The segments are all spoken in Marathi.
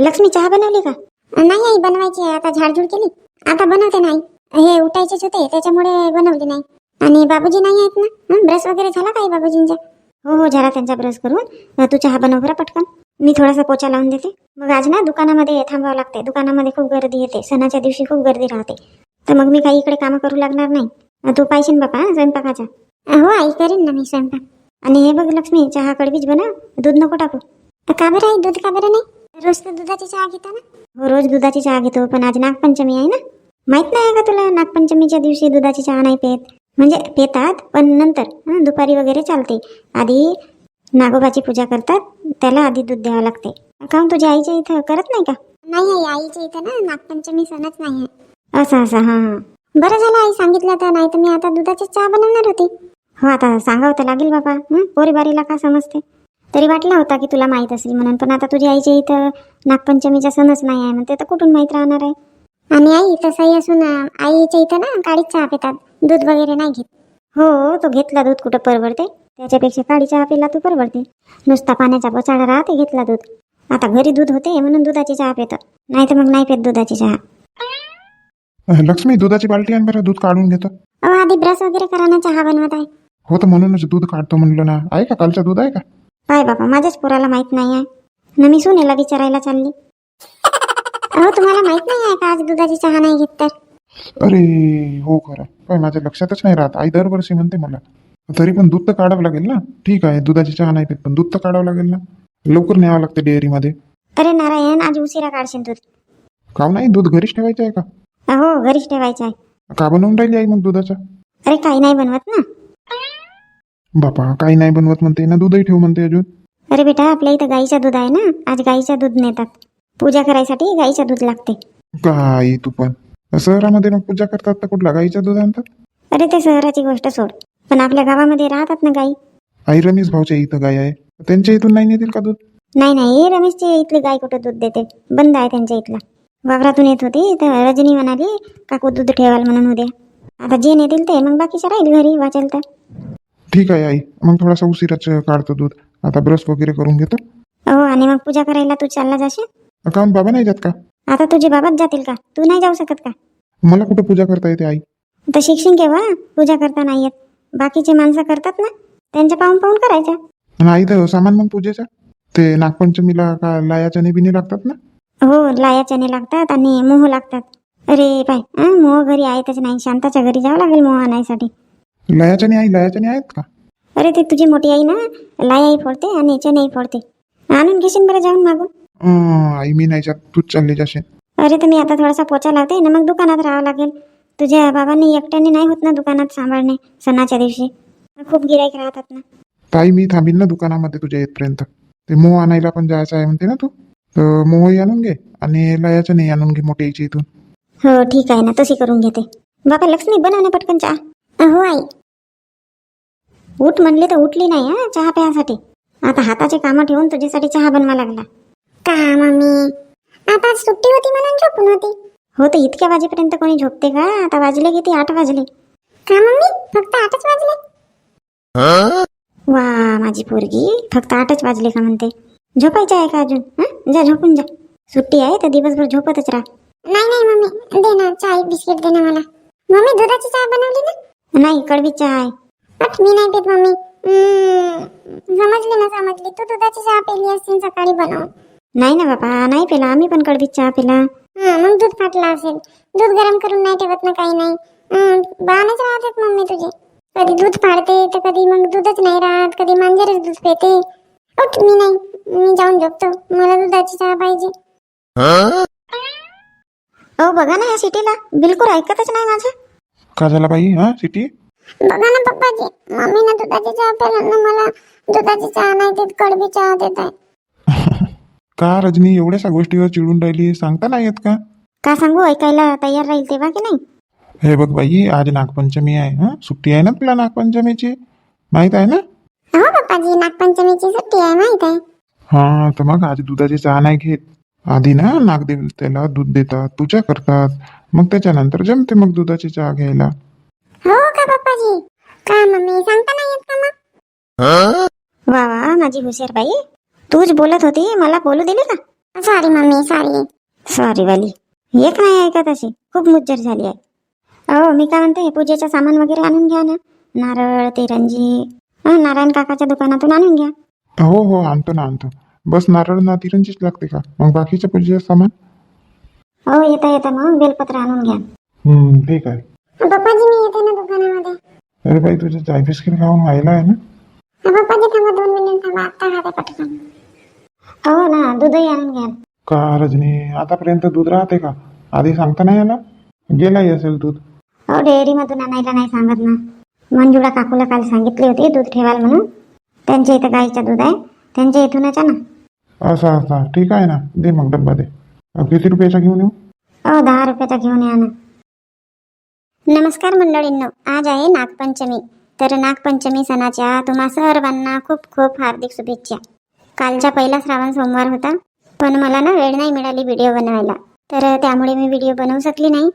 लक्ष्मी चहा बनवली का? नाही आई बनवायची आहे. आता झाडझूड केली. आता बनवते नाही हे उठायचेच होते त्याच्यामुळे बनवली नाही. आणि बाबूजी नाही आहेत ना? ब्रश वगैरे झाला काही बाबूजींचा? हो हो झाला त्यांचा ब्रश करून तू चहा बनव बरं पटकन. मी थोडासा पोचा लावून देते. मग आज ना दुकानामध्ये थांबावं लागते दुकानामध्ये खूप गर्दी येते. सणाच्या दिवशी खूप गर्दी राहते. तर मग मी काही इकडे कामं करू लागणार नाही. तू पाहिजे बापा स्वयंपाकाचा. हो आई करेन ना मी स्वयंपाक. आणि हे बघ लक्ष्मी चहा कडवीच बनव. दूध नको टाकू. का बरं आई दूध का बरं नाही? रोज तर दुधाची चहा घेता ना? हो रोज दुधाची चहा घेतो पण आज नागपंचमी आहे ना? माहीत नाही का तुला नागपंचमीच्या दिवशी दुधाची चहा नाही पेत? म्हणजे पेतात पण नंतर दुपारी वगैरे चालते. आधी नागोबाची पूजा करतात त्याला आधी दूध द्यावं लागते. काहून तुझ्या आईच्या इथं करत नाही का? नाही आई आईच्या इथं ना नागपंचमी सणच नाही आहे. असं असं हा हा. बरं झालं आई सांगितलं तर नाही तर मी आता दुधाची चहा बनवणार होती. हो आता सांगावं तर लागेल बाबा पोरीबारीला का समजते? तरी वाटला होता की तुला माहीत असेल म्हणून पण आता तुझ्या आईच्या इथं नागपंचमीचा सणच नाही आहे म्हणते तर कुठून माहीत राहणार आहे? आणि आई तसंही असून आईच्या इथं ना काळीच चहा पितात दूध वगैरे नाही घेत. हो तो घेतला दूध कुठं परवडते? त्याच्यापेक्षा काळी चहा पिला तू परवडते. नुसता पाण्याचा बचाडा राहते घेतला दूध. आता घरी दूध होते म्हणून दुधाची चहा पितं नाही तर मग नाही पित दुधाची चहा. लक्ष्मी दुधाची बाल्टी आण बरं दूध काढून घेतो. अहो आधी ब्रश वगैरे करा ना चहा बनवत आहे. हो तर म्हणूनच दूध काढतो म्हणलं ना. आहे का? कालचं दूध आहे का? काय बाबा माझ्याच पोराला माहीत नाही आहे. ना मी सुनेला विचारायला चालली. अहो तुम्हाला माहीत नाही आहे का आज दुधाची चहा नाही घेत तर? अरे हो खरं. काय माझ्या लक्षातच नाही राहत. आई दरवर्षी म्हणते मला तरी पण दूध तर काढावं लागेल ना? ठीक आहे दुधाची चहा नाही पित पण दूध तर काढावं लागेल ना? लवकर न्यावं लागते डेअरीमध्ये. अरे नारायण आज उशिरा काढशील दूध. काव नाही दूध घरीच ठेवायचं आहे का? हो घरीच ठेवायचं आहे. का बनवून राहिली आई मग दुधाचा? अरे काही नाही बनवत ना. बापा काही नाही बनवत म्हणते. ना दूधही ठेव म्हणते अजून. अरे बेटा आपल्या इथं गाईचं दूध आहे ना? आज गाईचं दूध नेतात. पूजा करायसाठी गाईचं दूध लागते. काय तू पण. शहरामध्ये मग पूजा करतात तर कुठला? गाईचं दूध आणतात? अरे ते शहराची गोष्ट सोड. पण आपल्या गावामध्ये राहतात ना गाई. आई रमेश भाऊच्या इथं गाय आहे. त्यांच्या इथून नाही नेतील का दूध? नाही नाही. रमेशची इथली गाय कुठं दूध देते? बंद आहे त्यांच्या इथला. वावरातून येत होती तर रजनी म्हणाली काकू दूध ठेवाल म्हणून उद्या. आता जे नेतील ते. मग बाकीच्या राहील घरी वाचेल तर. ठीक आहे आई. मग थोडासा उशिराच काढतो दूध. आता ब्रश वगैरे करून घेतो. हो आणि मग पूजा करायला तू चालला जाशील? काऊन बाबा नाही जात का? आता तुझे बाबाच जातील का? तू नाही जाऊ शकत का? मला कुठं पूजा करता येते आई? तर शिक्षण केव्हा पूजा करता नाही येत. बाकीचे माणसं करतात ना? त्यांच्या पाहून पाहून करायच्या. आणि आई तर सामान मग पूजेचा? ते नागपंचमीला का लाया चणे बिनी लागतात ना? हो लाया चणे लागतात आणि मोह लागतात. अरे पाय मोह घरी आहेतच नाही. शांताच्या घरी जावं लागेल मोह आणायसाठी लाया चणे आई लाया चणे आहेत का? अरे ते तुझी मोठी आई ना लायाही फोडते आणि चणेही फोडते. आणून घेशील बरं जाऊन मागून. अं, आई मी नाही जात तूच चालली जाशील. अरे तर मी आता थोडासा पोचा लावते ना मग दुकानात राहावं लागेल. तुझ्या बाबांनी एकट्याने नाही होत ना दुकानात सांभाळणे सणाच्या दिवशी. खूप गिराईक राहतात ना. ताई मी थांबीन ना दुकानामध्ये तुझ्या येतपर्यंत ते मोह आणायला पण जायचं आहे म्हणते ना तू. तर मोहही आणून घे आणि लाया चणे आणून घे मोठ्या आईच्या इथून. हो ठीक आहे ना तशी करून घेते. बाबा लक्ष्मी बनव ना पटकन चहा. हो आई. उठ म्हणली तर उठली नाही हा चहा प्यासाठी. आता हाताचे कामं ठेवून तुझ्यासाठी चहा बनवा लागला. का मम्मी? आता सुट्टी होती म्हणून झोपून होती. हो तर इतक्या वाजेपर्यंत कोणी झोपते का? आता वाजले किती? आठ वाजले. का मम्मी? फक्त आठच वाजले. वा माझी पोरगी फक्त आठच वाजले का म्हणते. झोपायचं आहे का अजून? हं? जा झोपून जा. सुट्टी आहे तर दिवसभर झोपतच राहा. नाही नाही मम्मी. दे ना चाय बिस्किट दे ना मला. मम्मी दुधाची चहा बनवली ना? नाही कडवी चहा आहे. मी नाही पित मम्मी. हम्म, समजली ना समजली. तू दुधाची चहा पेली असतील सकाळी बनव नाही ना बाबा नाही पेला. आम्ही पण कडवी चहा पिला. मग दूध फाटला असेल. दूध गरम करून नाही ठेवत ना काही नाही. हं, बाणच राहतात मम्मी तुझे. कधी दूध फाडते तर कधी मग दूधच नाही राहत. कधी मांजरच दूध पेते. उठ मी नाही. मी जाऊन झोपतो. मला दुधाची चहा पाहिजे. हो बघा ना या सिटीला. बिलकुल ऐकतच नाही माझं. का झाला बाई हा सिटी? बघा ना पप्पाजी मम्मीनं दुधाची चहा प्यायला ना मला दुधाची चहा नाही देत कडवी चहा देत आहे. का रजनी एवढ्याशा गोष्टीवर चिडून राहिली सांगता नाही येत का? का सांगू ऐकायला तयार राहील तेव्हा की नाही? हे बघ बाई आज नागपंचमी आहे हा? सुट्टी आहे ना तुला नागपंचमीची? माहीत आहे ना? हो पप्पाजी नागपंचमीची सुट्टी आहे माहीत आहे. हा तर मग आज दुधाची चहा नाही घेत. आधी ना नागदेवतेला दूध देतात पूजा करतात. मग त्याच्यानंतर जमते मग दुधाची चहा घ्यायला. हो का पप्पाजी का मम्मी सांगता नाही येत का मग? वा वा माझी हुशार बाई. तूच बोलत होती मला बोलू दिली का? सॉरी मम्मी सॉरी सॉरी वाली एक नाही ऐकत अशी खूप मुज्जर झाली आहे. हो मी काय म्हणते पूजेचं सामान वगैरे आणून घ्या ना. नारळ तिरंजी नारायण काकाच्या दुकानातून आणून घ्या. हो हो आणतो ना आणतो. बस नारळ ना तिरंजीच लागते का? मग बाकीचं पूजेचं सामान? हो येता येता मग बेलपत्र आणून घ्या. हम्म, ठीक आहे मी येते ना दुकानामध्ये अरे बाई तुझं जाय बिस्किट खाऊन व्हायला आहे ना? थांबा दोन मिनिट थांबा. पटकन. हो ना दूधही आणून घ्या. का रजनी आतापर्यंत दूध राहते का? आधी सांगता नाही आला? गेलाही असेल दूध. हो डेअरीमधून आणायला नाही सांगत ना. मंजुळा काकूला काल सांगितली होती दूध ठेवाल म्हणून. त्यांच्या इथं गाईचं दूध आहे. त्यांच्या इथूनच आहे ना असा असा. ठीक आहे ना. दे मग डब्बा दे. अ, किती रुपयाचा घेऊन येऊ? हो दहा रुपयाचा घेऊन या ना. नमस्कार मंडळींनो आज आहे नागपंचमी. तर नागपंचमी सणाच्या तुम्हा सर्वांना खूप खूप हार्दिक शुभेच्छा. कालचा पहिला श्रावण सोमवार होता पण मला ना वेळ नाही मिळाली व्हिडिओ बनवायला. तर त्यामुळे मी व्हिडिओ बनवू शकली नाही.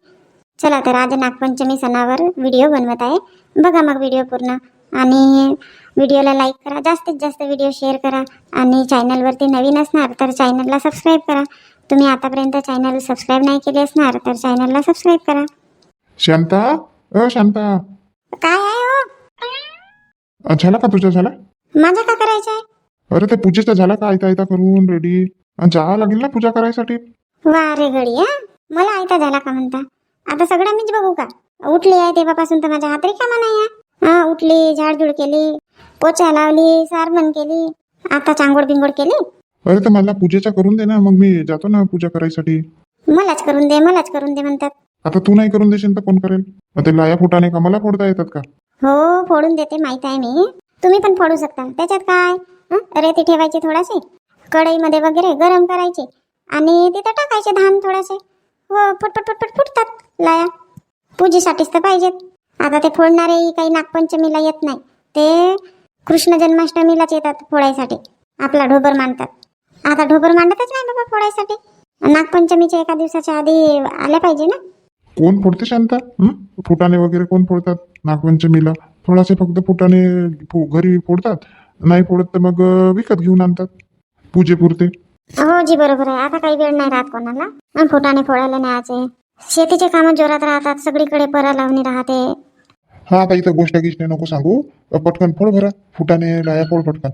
चला तर आज नागपंचमी सणावर व्हिडिओ बनवत आहे. बघा मग व्हिडिओ पूर्ण. आणि व्हिडिओला लाईक करा जास्तीत जास्त व्हिडिओ शेअर करा. आणि चॅनलवरती नवीन असणार तर चॅनलला सबस्क्राईब करा. तुम्ही आतापर्यंत चॅनल सबस्क्राईब नाही केले असणार तर चॅनलला सबस्क्राईब करा. शांता? अ शांता. काय आहे हो? अ, झाला का तुझा झाला? माझं का करायचं आहे अरे ते पूजेचा झाला का? आयता आयता करून रेडी जावं लागेल ना पूजा करायसाठी. वा रे घडी हा. मला आयता झाला का म्हणता? आता सगळं मीच बघू का? उठली आहे तेव्हापासून तर माझ्या हात रिकामा नाही आहे हा उठली झाडझूड केली पोचा लावली सारमण केली आता चांगोड बिंगोड केली? अरे तर मला पूजेचा करून दे ना मग मी जातो ना पूजा करायसाठी. मलाच करून दे मलाच करून दे म्हणतात. आता तू नाही करून देशील तर कोण करेल? मग ते लाया फुटाने कमाला फोडता येतात का? हो फोडून देते माहीत आहे मी. तुम्ही पण फोडू शकता. त्याच्यात काय? रेती ठेवायची थोडासे कढईमध्ये वगैरे गरम करायचे आणि तिथं टाकायचे धान थोडासे. हो फुट फुटपट फुटतात लाया. पूजेसाठीच तर पाहिजेत. आता ते फोडणारे काही नागपंचमीला येत नाही. ते कृष्ण जन्माष्टमीलाच येतात फोडायसाठी. आपला ढोबर मांडतात आता ढोबर मांडतच नाही बाबा फोडायसाठी. नागपंचमीच्या एका दिवसाच्या आधी आल्या पाहिजे ना? कोण फोडते शांता? फुटाणे वगैरे कोण फोडतात? नागपंचमीला? थोडासे फक्त फुटाणे घरी फोडतात. नाही फोडत तर मग विकत घेऊन आणतात. पूजेपुरते. हो जी बरोबर आहे. आता काही वेळ नाही राहत कोणाला. फुटाणे फोडायला न्यायचे शेतीचे कामं जोरात राहतात. सगळीकडे परा लावणी राहते. हा आता इथं गोष्ट गिष्ट नको सांगू. पटकन फोड भरा फुटाणे लाया फोड पटकन.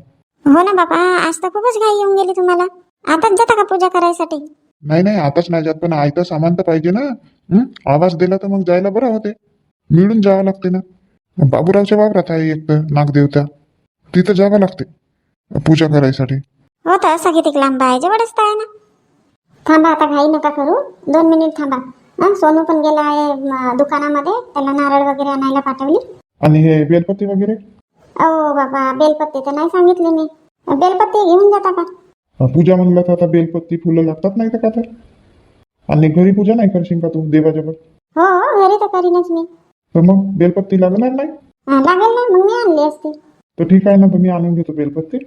हो ना बाबा आज तर खूपच घाई येऊन गेली तुम्हाला. आताच जाता का पूजा करायसाठी? नाही नाही आताच नाही जात पण आयतं सामान तर पाहिजे ना. हं? आवाज दिला तर मग जायला बरं होते. मिळून जावं लागते ना. बाबूरावच्या वावरात आहे एक तर नागदेवता. तिथं जावं लागते पूजा करायसाठी. हो तर असा किती लांब आहे जवळच तर आहे ना. थांबा आता घाई नका करू. दोन मिनिट थांबा. हं, सोनू पण गेला आहे म, दुकानामध्ये. त्याला नारळ वगैरे आणायला पाठवली. आणि हे बेलपत्ती वगैरे? ओ बाबा बेलपत्ती तर नाही सांगितली मी. बेलपत्ती घेऊन जाता का पूजा म्हणलं तर आता बेलपत्ती फुलं लागतात नाही तर का तर आणि घरी पूजा नाही करशील का तू देवाच्या वर? हो हो घरी तर करीनच मी. तर मग बेलपत्ती लागणार नाही? लागेल ना मग मी आणली असती. तर ठीक आहे ना तर मी आणून घेतो बेलपत्ती.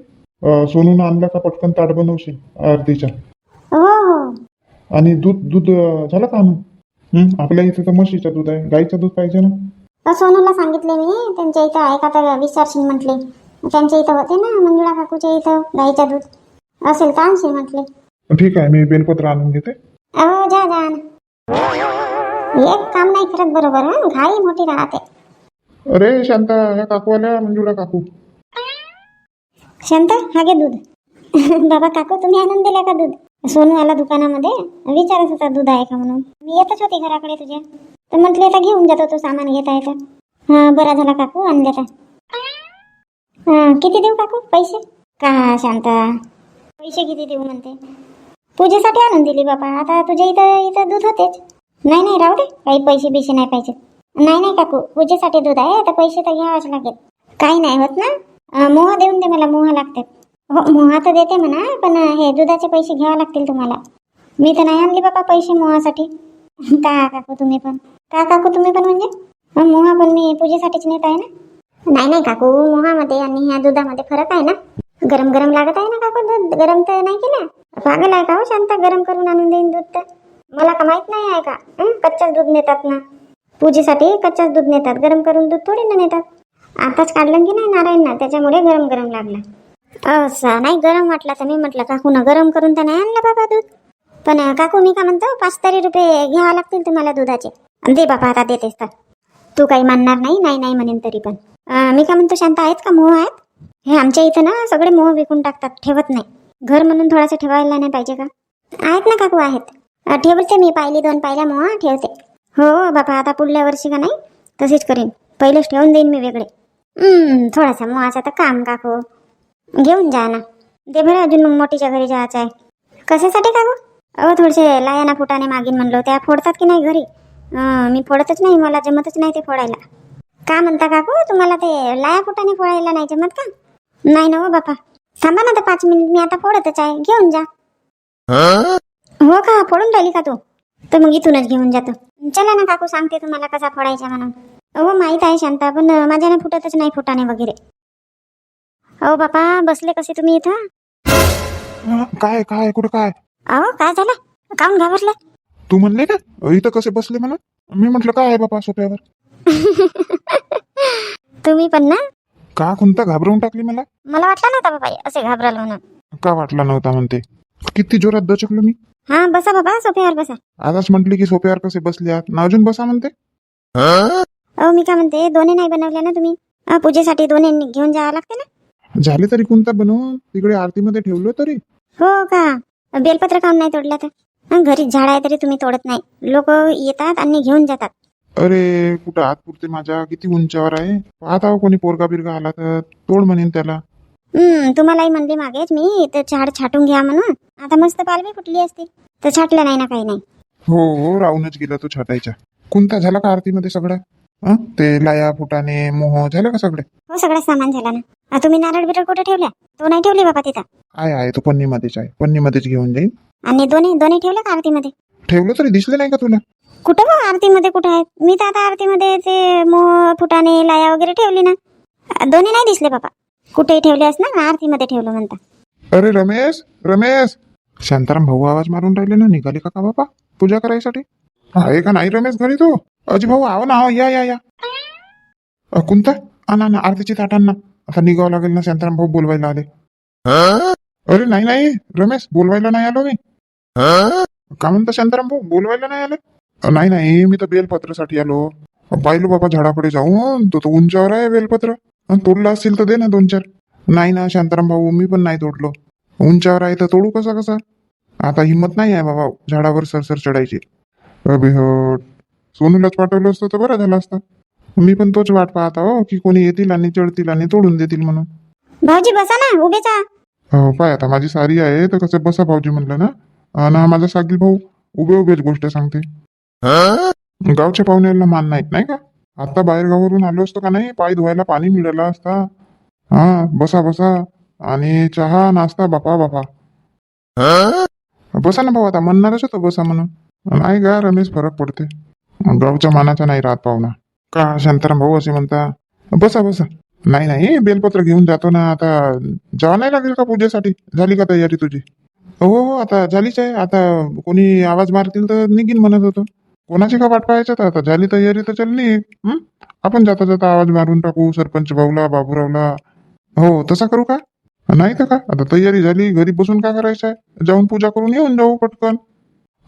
सोनून आणला का पटकन ताट बनवशील आरतीच्या? हो हो. आणि दूध दूध झालं का आणून? आपल्या इथे तर म्हशीचं दूध आहे. गाईचं दूध पाहिजे ना? सोनूला सांगितले मी. त्यांच्या इथं आहे का तर विचारशील म्हटले. त्यांच्या इथं होते ना मंजुळा काकूच्या इथं गाईचं दूध. असेल तर आणशील म्हटले? ठीक आहे मी बेलपत्र आणून घेते अहो जा जा. एक काम नाही करत बरोबर हं? घाई मोठी राहते. अरे शांता ह्या काकू आल्या मंजुळा काकू. शांत हा घे दूध. बाबा काकू तुम्ही आणून दिला का दूध? सोनू आला दुकानामध्ये. विचारत होता दूध आहे का म्हणून. मी येतच होती घराकडे तुझ्या. तर म्हटले आता घेऊन जातो तू सामान घेता येतं हा बरा झाला काकू आणले का हा किती देऊ काकू? पैसे? का शांता? पैसे किती देऊ म्हणते? पूजेसाठी आणून दिली बाबा आता तुझ्या इथं इथं दूध होतेच. नाही नाही राहू दे. काही पैसे बिसे नाही पाहिजे. नाही नाही काकू. पूजेसाठी दूध आहे. आता पैसे तर घ्यावाच लागेल. काही नाही होत ना? मोहा देऊन दे मला. मोहा लागते. हो मोहा तर देते म्हणा. पण हे दुधाचे पैसे घ्यावे लागतील तुम्हाला. मी तर नाही आणली बाबा पैसे मोहासाठी. का काकू तुम्ही पण? का काकू तुम्ही पण म्हणजे? मोहा पण मी पूजेसाठीच नेत आहे ना? नाही नाही काकू. मोहामध्ये आणि ह्या दुधामध्ये फरक आहे ना? गरम गरम लागत आहे ना काकू दूध? गरम तर नाही केलं. पागल आहे का हो शांता गरम करून आणून देईन दूध तर. मला का माहीत नाही आहे का? हं? कच्चाच दूध नेतात ना. पूजेसाठी कच्चाच दूध नेतात. गरम करून दूध थोडी ना नेतात. आताच काढलं की नाही नारायण ना त्याच्यामुळे गरम गरम लागला. असं नाही गरम वाटला तर मी म्हटलं काकू ना गरम करून तर नाही आणलं बाबा दूध. पण अं, काकू मी काय म्हणतो पाच तरी रुपये घ्यावं लागतील तुम्हाला दुधाचे. दे बाबा आता देतेस तर. तू काही मानणार नाही नाही नाही म्हणेन तरी पण. अं, मी काय म्हणतो शांत आहेत का? मोह आहेत? हे आमच्या इथं ना सगळे मोह विकून टाकतात ठेवत नाही. घर म्हणून थोडासा ठेवायला नाही पाहिजे का? आहेत ना काकू आहेत. ठेवते मी पाहिली दोन पाहिल्या मोह ठेवते. हो, हो बाबा आता पुढल्या वर्षी का नाही? तसेच करीन. पहिलेच ठेवून देईन मी वेगळे. थोडासा मोहाचा तर काम काकू. घेऊन जा ना. दे बरं अजून मग मोठीच्या घरी जायचं आहे. कशासाठी काकू? अहो थोडेसे लायाना फुटाने मागीन म्हणलो. त्या फोडतात की नाही घरी? मी फोडतच नाही मला जमतच नाही ते फोडायला. का म्हणता काकू? तुम्हाला ते लाया फुटाने फोडायला नाही जमत का? नाही ना हो बापा. थांबा ना तर पाच मिनिट मी आता फोडतच आहे. घेऊन जा. हो? का? फोडून राहिली का तू? तर मग इथूनच घेऊन जातो चला ना काकू सांगते तुम्हाला कसा फोडायचा म्हणून. हो माहीत आहे शांता पण माझ्याने फुटतच नाही फुटाने वगैरे. अहो बापा बसले कसे तुम्ही इथं? हा, काय काय कुठं काय? अहो काय झालं? काऊन घाबरले? तू म्हणले का? इथं कसे बसले म्हणून? मी म्हटलं काय आहे बापा सोप्यावर? तुम्ही पण ना? का? कोणता? घाबरवून टाकली मला? मला वाटलं नव्हता बाबा असे घाबराल म्हणून. का वाटला नव्हता म्हणते? किती जोरात दचकलो मी. हा बसा बाबा सोफ्यावर बसा. आताच म्हटली की सोप्यावर कसे बसले आहात. ना अजून बसा म्हणते. अहो मी काय म्हणते दोन्ही नाही बनवल्या ना तुम्ही? अं, पूजेसाठी दोन्ही घेऊन जावं लागते ना? झाले तरी कोणता बनवून? तिकडे आरतीमध्ये ठेवलो तरी. हो का? बेलपत्र काम नाही तोडल्या तर? घरी झाड आहे तरी तुम्ही तोडत नाही. लोक येतात आणि घेऊन जातात. अरे कुठं हात पुरते माझ्या? किती उंचावर आहे? पाहत आहो कोणी पोरगा बिरगा आला तर तोड म्हणेन त्याला. हम्म तुम्हालाही म्हणली मागेच मी ते झाड छाटून घ्या म्हणून. आता मस्त पालवी फुटली असती तर छाटलं नाही ना काही नाही. हो हो राहूनच गेला तो छाटायच्या कोणता झाला का आरतीमध्ये सगळा? हं? ते लाया फुटाने मोह झालं का सगळे? हो सगळं सामान झालं ना. तुम्ही नारळ बिरळ कुठे ठेवल्या? तो नाही ठेवली बाबा तिथं. आहे आहे तो पन्नीमध्येच आहे. पन्नीमध्येच घेऊन जाईन. आणि दोन्ही दोन्ही ठेवलं का आरतीमध्ये? ठेवलं तरी दिसले नाही का तुला? कुठं बघ आरतीमध्ये कुठं आहेत? मी तर आता आरतीमध्ये ते मोह फुटाणे लाया वगैरे ठेवली ना. दोन्ही नाही दिसले बाबा. कुठेही ठेवले असणार ना आरतीमध्ये ठेवलं म्हणता. अरे रमेश रमेश. शांताराम भाऊ आवाज मारून राहिले ना निघाले का का बाबा? पूजा करायसाठी? आहे का नाही रमेश घरी तो? अजी भाऊ आहो ना आहो या या या. अ, कोणता आणा ना आरतीची ताटांना आता निघावं लागेल ना शांताराम भाऊ बोलवायला आले. अरे नाही नाही रमेश बोलवायला नाही आलो मी. का म्हणता शांताराम भाऊ बोलवायला नाही आले? नाही नाही मी तर बेलपत्रासाठी आलो. पाहिलो बाबा झाडाकडे जाऊन तो तो उंचावर आहे बेलपत्र. तोडलं असेल तर दे ना दोन चार. नाही ना शांताराम भाऊ मी पण नाही तोडलो. उंचावर आहे तर तोडू कसा कसा? आता हिंमत नाही आहे बाबा झाडावर सरसर चढायची. अबे हट सोनूलाच पाठवलं असतं तर बरं झालं असतं. मी पण तोच वाट पाहता हो की कोणी येतील आणि चढतील आणि तोडून देतील म्हणून. भाऊजी बसा ना उभेच. हो पाय आता माझी सारी आहे तर कसं बसा भाऊजी म्हणलं ना? हा माझा सागील भाऊ उभे उभेच गोष्ट सांगते. गावच्या पाहुण्याला मान नाहीत नाही का? आता बाहेर गावावरून आलो असतो का नाही? पाय धुवायला पाणी मिळालं असता. हा? बसा बसा. आणि चहा नाश्ता बापा बापा. बसा ना भाऊ आता म्हणणारच होतो बसा म्हणून. नाही का रमेश फरक पडते गावच्या मानाचा नाही राहत पाहुणा. का शांताराम भाऊ असे म्हणता? बसा बसा. नाही नाही बेलपत्र घेऊन जातो ना आता जावं नाही लागेल का पूजेसाठी? झाली का तयारी तुझी? हो हो आता झालीच आहे. आता कोणी आवाज मारतील तर निघीन म्हणत होतो. कोणाची का वाट पाहायचं तर आता झाली तयारी तर चल निघ हं? आपण जाता जाता आवाज मारून टाकू सरपंच भाऊला बाबूरावला. हो तसा करू का? नाही तर का? आता तयारी झाली घरी बसून का करायचं आहे जाऊन पूजा करून येऊन जाऊ पटकन.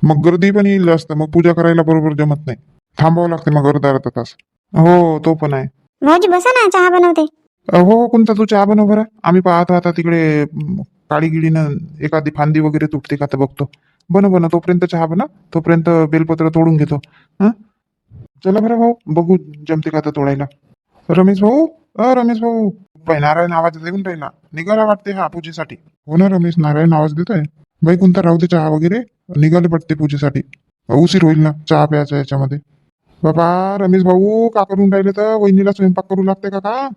मग गर्दी पण येईल जास्त मग पूजा करायला बरोबर जमत नाही. थांबावं लागते मग अर्धा अर्धा तास. हो तो पण आहे. भाऊजी बसा ना चहा बनवते. हो कोणता तू चहा बनव बरं. आम्ही पाहतो आता तिकडे काळी गिळीनं एखादी फांदी वगैरे तुटते का तर बघतो. बनव बनव. तोपर्यंत चहा बनव. तोपर्यंत बेलपत्र तोडून घेतो. हं? चला बरं भाऊ बघू जमते का तर तोडायला. रमेश भाऊ? अ रमेश भाऊ. बाई नारायण आवाज येऊन राहिला? निघाला वाटते हा पूजेसाठी. हो ना रमेश नारायण आवाज देतोय. बाई कोणता राहू दे चहा वगैरे. निघाले पडते पूजेसाठी. उशीर होईल ना चहा प्यायचा याच्यामध्ये. बाबा रमेश भाऊ का करून राहिले तर? वहिनीला स्वयंपाक करू लागते का का?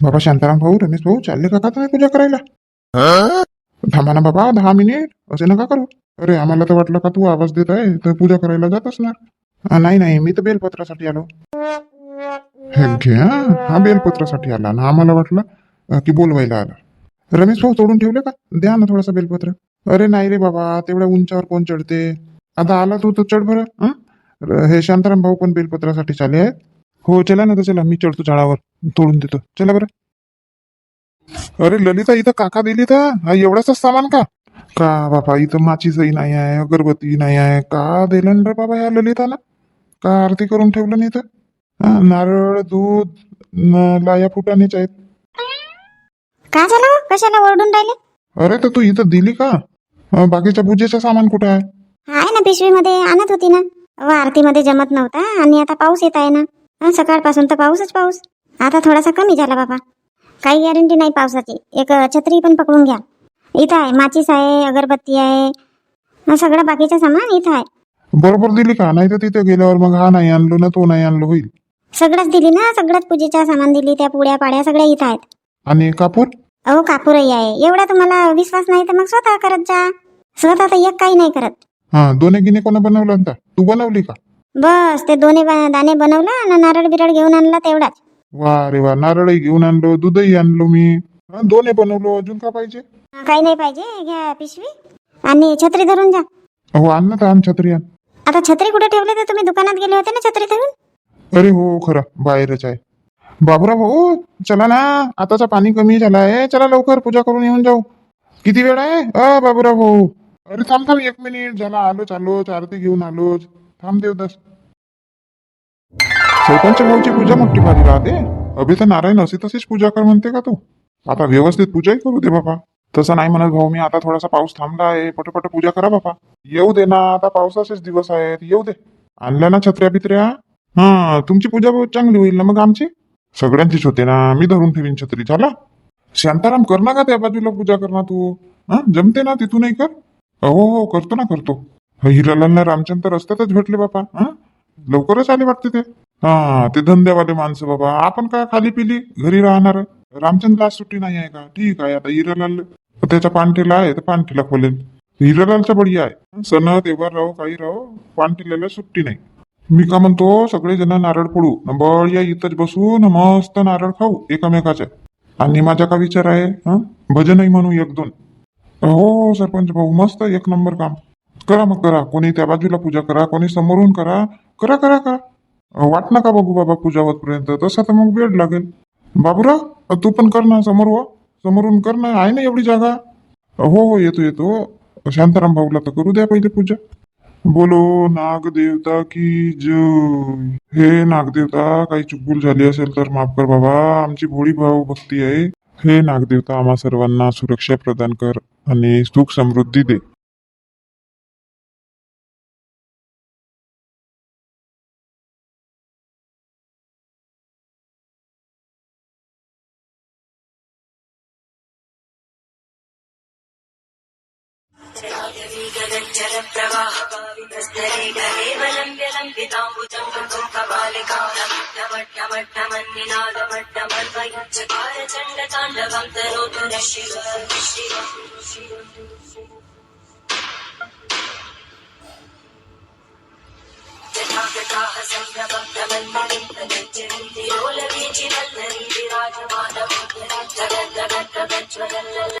बाबा शांताराम भाऊ रमेश भाऊ चालले का का तुम्ही पूजा करायला? थांबा ना बाबा दहा मिनिट. असे नका करू. अरे आम्हाला तर वाटलं का तू आवाज देत आहे तर पूजा करायला जात असणार. नाही नाही मी तर बेलपत्रासाठी आलो. हे? घ्या हा बेलपत्रासाठी आला ना? आम्हाला वाटलं की बोलवायला आला. रमेश भाऊ तोडून ठेवले का? द्या ना थोडासा बेलपत्र. अरे नाही रे बाबा तेवढ्या उंचावर कोण चढते? आता आला तू तर चढ बरं हे? शांताराम भाऊ पण बेलपत्रासाठी चाले आहेत. हो चला ना तर चला मी चढतो झाडावर तोडून देतो. चला बरं. अरे ललिता इथं काका दिली तर? एवढाच सामान का? का बाबा इथं माचीसही नाही आहे अगरबत्ती नाही आहे. का दिलं रे बाबा ह्या ललिताला? का आरती करून ठेवलं नाही तर नारळ दूध लाया फुटाणेच आहेत. का झालं? कशाला ओरडून राहिले? अरे तर तू इथं दिली का? बाकीच्या पूजेचं सामान कुठं आहे? आहे ना पिशवीमध्ये आणत होती ना. व आरतीमध्ये जमत नव्हता आणि आता पाऊस येत आहे ना. सकाळपासून तर पाऊसच पाऊस. आता थोडासा कमी झाला बाबा. काही गॅरंटी नाही पावसाची. एक छत्री पण पकडून घ्या. इथं आहे माचीस आहे अगरबत्ती आहे. सगळं बाकीचं सामान इथं आहे. बरोबर दिली का? नाही तर तिथे गेल्यावर मग हा नाही आणलो ना तो नाही आणलो होईल. सगळंच दिली ना सगळंच पूजेच्या सामान दिली त्या पुड्या पाड्या सगळ्या इथं आहेत. आणि कापूर? अहो कापूरही आहे. एवढा तुम्हाला विश्वास नाही तर मग स्वतः करत जा. स्वतः तर एक काही नाही करत. हा दोन्ही गिने कोणा बनवलं होता तू बनवली का? बस ते दोन्ही बा- दाणे बनवला आणि नारळ बिरळ घेऊन आणला तेवढाच. वा रे वा. नारळही घेऊन आणलो दूधही आणलो मी. हा, दोन्ही बनवलो अजून का पाहिजे? काही नाही पाहिजे घ्या पिशवी. आणि छत्री धरून जा. हो आण ना तर आण छत्री आण. आता छत्री कुठे ठेवले तर तुम्ही दुकानात गेले होते ना छत्री धरून? अरे हो खरं. बाहेरच आहे. बाबूराव भाऊ चला ना. आताचा पाणी कमी झाला आहे चला लवकर पूजा करून येऊन जाऊ. किती वेळ आहे? अ बाबूराव भाऊ. अरे थांब थांब एक मिनिट. झाला आलोच आलोच. आरती घेऊन आलोच. थांब देवदास. सरपंच भाऊची पूजा मोठी भारी राहते. अभि तर नारायण असे तशीच पूजा कर म्हणते का तू? आता व्यवस्थित पूजाही करू दे बाबा तसं नाही म्हणत भाऊ मी आता थोडासा पाऊस थांबला आहे. पटपट पूजा करा बाबा येऊ दे ना आता पावसाचेच दिवस आहेत. येऊ दे. आणल्या ना छत्र्या बित्र्या? हा तुमची पूजा चांगली होईल ना मग आमची? सगळ्यांचीच होते ना. मी धरून ठेवीन छत्री. झाला शांताराम कर ना का त्या बाजूला पूजा कर ना तू. हा जमते ना तिथूनही कर. हो हो करतो ना करतो. हिरालांना रामचंद्र रामचंद तर रस्त्यातच भेटले बापा. हा लवकरच आले वाटते ते. हा ते धंद्यावाले माणसं बाबा. आपण काय खाली पिली? घरी राहणार. रामचंद्रला सुट्टी नाही आहे का? ठीक आहे आता हिरालाल त्याच्या पानठेला आहे तर पानठेला खोलेल. हिरालालचा बढिया आहे. सण तेव्हार राहो काही राहो पानठेल्याला सुट्टी नाही. मी का म्हणतो सगळे जण नारळ फोडू. न इथं इथंच मस्त नारळ खाऊ एकामेकाच्या आणि माझा का विचार आहे? हा? भजनही म्हणू एक दोन. हो सरपंच भाऊ मस्त एक नंबर काम. करा मग करा. कोणी त्या बाजूला पूजा करा कोणी समोरून करा. करा करा करा. वाट नका बघू बाबा पूजा होतपर्यंत तसा तर मग वेळ लागेल. बाबूराव तू पण कर ना समोर हो. समोरून कर ना. आहे ना एवढी जागा? हो हो येतो येतो हो. शांताराम भाऊला तर करू द्या पहिले पूजा. बोलो नागदेवता की जय. हे नागदेवता काही चुकबुल झाली असेल तर माफ कर बाबा. आमची भोळी भाऊ भक्ती आहे. हे नागदेवता आम्हा सर्वांना सुरक्षा प्रदान कर आणि सुख समृद्धी दे. चण्डताण्डवं तनोतु न शिव शिव जटाकटाः सम्भ्रमभ्रमन्मणिं प्रगच्छन्ति लोलवीचिवल्लरी विराजमानमुद्रा जगद् जगद् जगज्ज्वलल्ल